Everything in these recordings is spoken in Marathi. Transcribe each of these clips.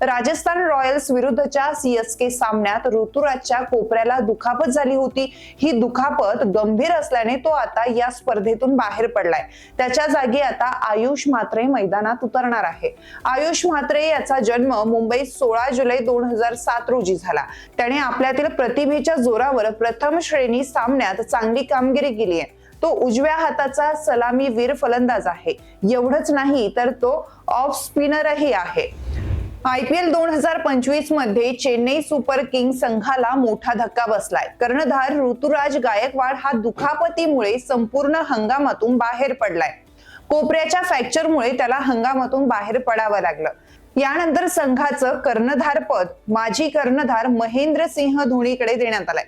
राजस्थान रॉयल्स विरुद्धच्या सीएसके सामन्यात ऋतुराजच्या कोपऱ्याला दुखापत झाली होती. ही दुखापत गंभीर असल्याने तो आता या स्पर्धेतून बाहेर पडलाय. त्याच्या जागी आता आयुष म्हात्रे मैदानात उतरणार आहे. आयुष म्हात्रे याचा जन्म मुंबईत सोळा जुलै दोन हजार सात रोजी झाला. त्याने आपल्यातील प्रतिभेच्या जोरावर प्रथम श्रेणी सामन्यात चांगली कामगिरी केली आहे. तो उजव्या हाताचा सलामीवीर फलंदाज आहे. एवढंच नाही तर तो ऑफ स्पिनरही आहे. आय पी एल दोन हजार पंचवीसमध्ये चेन्नई सुपर किंग संघाला मोठा धक्का बसलाय. कर्णधार ऋतुराज गायकवाड हा दुखापतीमुळे संपूर्ण हंगामातून बाहेर पडलाय. कोपऱ्याच्या फ्रॅक्चरमुळे त्याला हंगामातून बाहेर पडावं लागलं. यानंतर संघाचं कर्णधारपद माजी कर्णधार महेंद्र सिंह धोनीकडे देण्यात आलंय.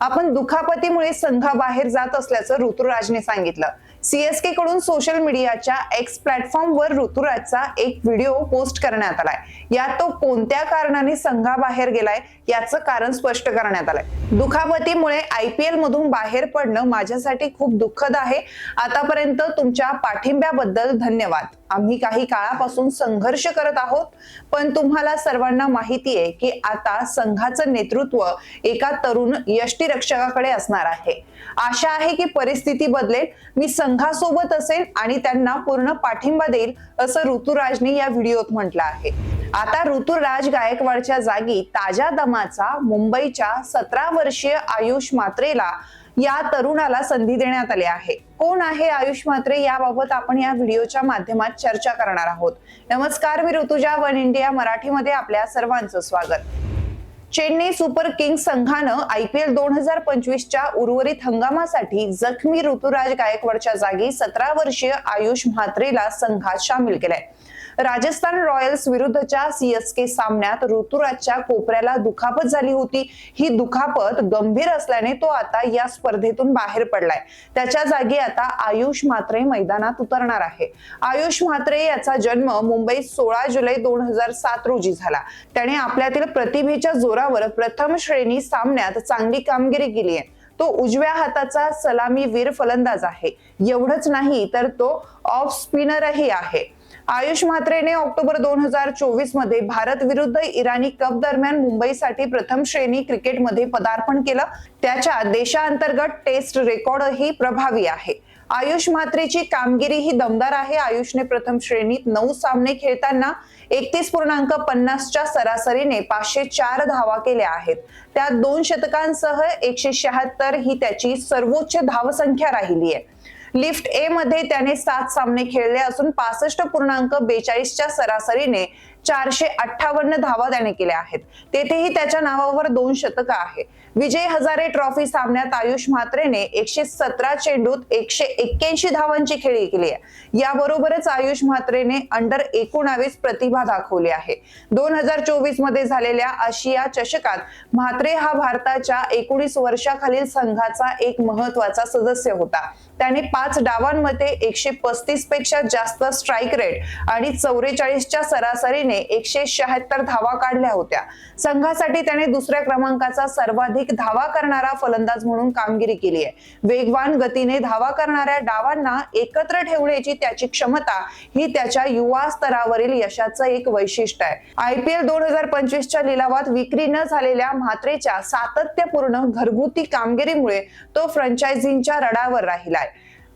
आपण दुखापतीमुळे संघाबाहेर जात असल्याचं ऋतुराजने सांगितलं. सीएसके कडून सोशल मीडियाच्या एक्स प्लॅटफॉर्मवर ऋतुराजचा एक व्हिडिओ पोस्ट करण्यात आलाय. यात तो कोणत्या कारणाने संघाबाहेर गेलाय याचं कारण स्पष्ट करण्यात आलंय. दुखापतीमुळे आयपीएल मधून बाहेर पडणं माझ्यासाठी खूप दुःखद आहे. आतापर्यंत तुमच्या पाठिंब्याबद्दल धन्यवाद. आम्ही काही काळापासून संघर्ष करत आहोत पण तुम्हाला सर्वांना माहिती आहे की आता संघाचं नेतृत्व एका तरुण यष्टीरक्षकाकडे असणार आहे. आशा आहे की परिस्थिती बदलेल. मी संघ संघासोबत असेल आणि त्यांना पूर्ण पाठिंबा देईल असं ऋतुराजने या व्हिडिओत म्हटलं आहे. आता ऋतुराज गायकवाडच्या जागी ताज्या दमाचा मुंबईच्या सतरा वर्षीय आयुष मात्रेला या तरुणाला संधी देण्यात आली आहे. कोण आहे आयुष मात्रे याबाबत आपण या व्हिडिओच्या माध्यमात चर्चा करणार आहोत. नमस्कार मी ऋतुजा वन इंडिया मराठीमध्ये आपल्या सर्वांचं स्वागत. चेन्नई सुपर किंग्स संघानं आयपीएल दोन हजार पंचवीसच्या उर्वरित हंगामासाठी जखमी ऋतुराज गायकवाडच्या जागी सतरा वर्षीय आयुष म्हात्रेला संघात सामील केलाय. राजस्थान रॉयल्स विरुद्धच्या सीएसके सामन्यात ऋतुराजच्या कोपऱ्याला दुखापत झाली होती. ही दुखापत गंभीर असल्याने तो आता या स्पर्धेतून बाहेर पडलाय. त्याच्या जागी आता आयुष म्हात्रे मैदानात उतरणार आहे. आयुष म्हात्रे याचा जन्म मुंबईत सोळा जुलै दोन हजार सात रोजी झाला. त्याने आपल्यातील प्रतिभेच्या जोरावर प्रथम श्रेणी सामन्यात चांगली कामगिरी केली आहे. तो उजव्या हाताचा सलामीवीर फलंदाज आहे. एवढंच नाही तर तो ऑफ स्पिनरही आहे. आयुष म्हात्रेने ऑक्टोबर दोन हजार चोवीसमध्ये भारत विरुद्ध इराणी कप दरम्यान मुंबईसाठी प्रथम श्रेणी क्रिकेटमध्ये पदार्पण केलं. त्याच्या देशांतर्गत टेस्ट रेकॉर्डही प्रभावी आहे. आयुष म्हात्रेची कामगिरी ही दमदार आहे. आयुषने प्रथम श्रेणीत नऊ सामने खेळताना एकतीस पूर्णांक पन्नासच्या सरासरीने पाचशे चार धावा केल्या आहेत. त्यात दोन शतकांसह एकशे शहात्तर ही त्याची सर्वोच्च धावसंख्या राहिली आहे. लिफ्ट ए मध्ये त्याने सात सामने खेळले असून पासष्ट पूर्णांक बेचाळीसच्या सरासरीने चारशे अठ्ठावन्न धावा त्याने केल्या आहेत. तेथेही त्याच्या नावावर दोन शतकं आहे. विजय हजारे ट्रॉफी सामन्यात आयुष म्हात्रेने एकशे सतरा चेंडूत एकशे एक्क्याऐंशी धावांची खेळी केली आहे. याबरोबरच आयुष म्हात्रेने अंडर एकोणावीस प्रतिभा दाखवली आहे. दोन हजार चोवीसमध्ये झालेल्या आशिया चषकात म्हात्रे हा भारताच्या एकोणीस वर्षाखालील संघाचा एक महत्त्वाचा सदस्य होता. त्याने पाच डावांमध्ये एकशे पस्तीसपेक्षा जास्त स्ट्राईक रेट आणि चौवेचाळीसच्या सरासरीने एकशे शहात्तर धावा काढल्या होत्या. संघासाठी त्याने दुसऱ्या क्रमांकाचा सर्वाधिक धावा करणारा फलंदाज म्हणून कामगिरी केली आहे. वेगवान गतीने धावा करणाऱ्या डावांना एकत्र ठेवण्याची त्याची क्षमता ही त्याच्या युवा स्तरावरील यशाचं एक वैशिष्ट्य आहे. आयपीएल दोन हजार पंचवीसच्या लिलावात विक्री न झालेल्या म्हात्रेच्या सातत्यपूर्ण घरगुती कामगिरीमुळे तो फ्रँचायझींच्या रडावर राहिलाय.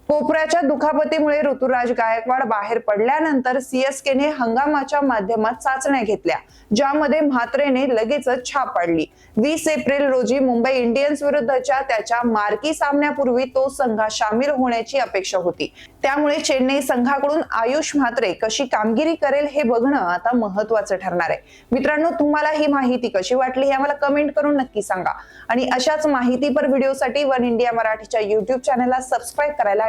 कोपऱ्याच्या दुखापतीमुळे ऋतुराज गायकवाड बाहेर पडल्यानंतर सीएसकेने हंगामाच्या माध्यमात चाचण्या घेतल्या ज्यामध्ये म्हात्रेने लगेचच छाप पाडली. वीस एप्रिल रोजी मुंबई इंडियन्स विरुद्धच्या त्याच्या मार्की सामन्यापूर्वी तो संघात सामील होण्याची अपेक्षा होती. त्यामुळे चेन्नई संघाकडून आयुष म्हात्रे कशी कामगिरी करेल हे बघणं आता महत्वाचं ठरणार आहे. मित्रांनो तुम्हाला ही माहिती कशी वाटली हे आम्हाला कमेंट करून नक्की सांगा. आणि अशाच माहितीपर व्हिडिओसाठी वन इंडिया मराठीच्या युट्यूब चॅनलला सबस्क्राईब करायला